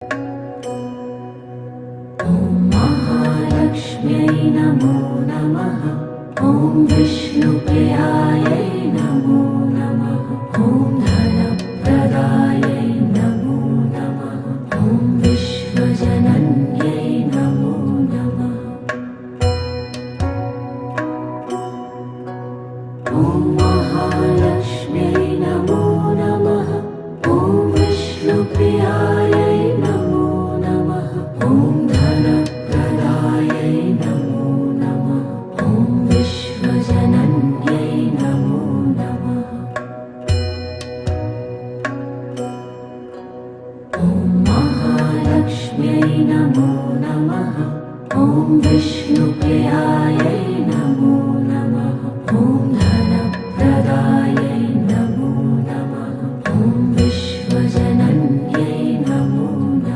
ॐ महालक्ष्म्यै नमो नमः। ॐ विष्णुप्रियायै नमो नमः। धनप्रदायै नमो नमः। विश्वजनन्यै नमो नमः विष्णुप्रियायै न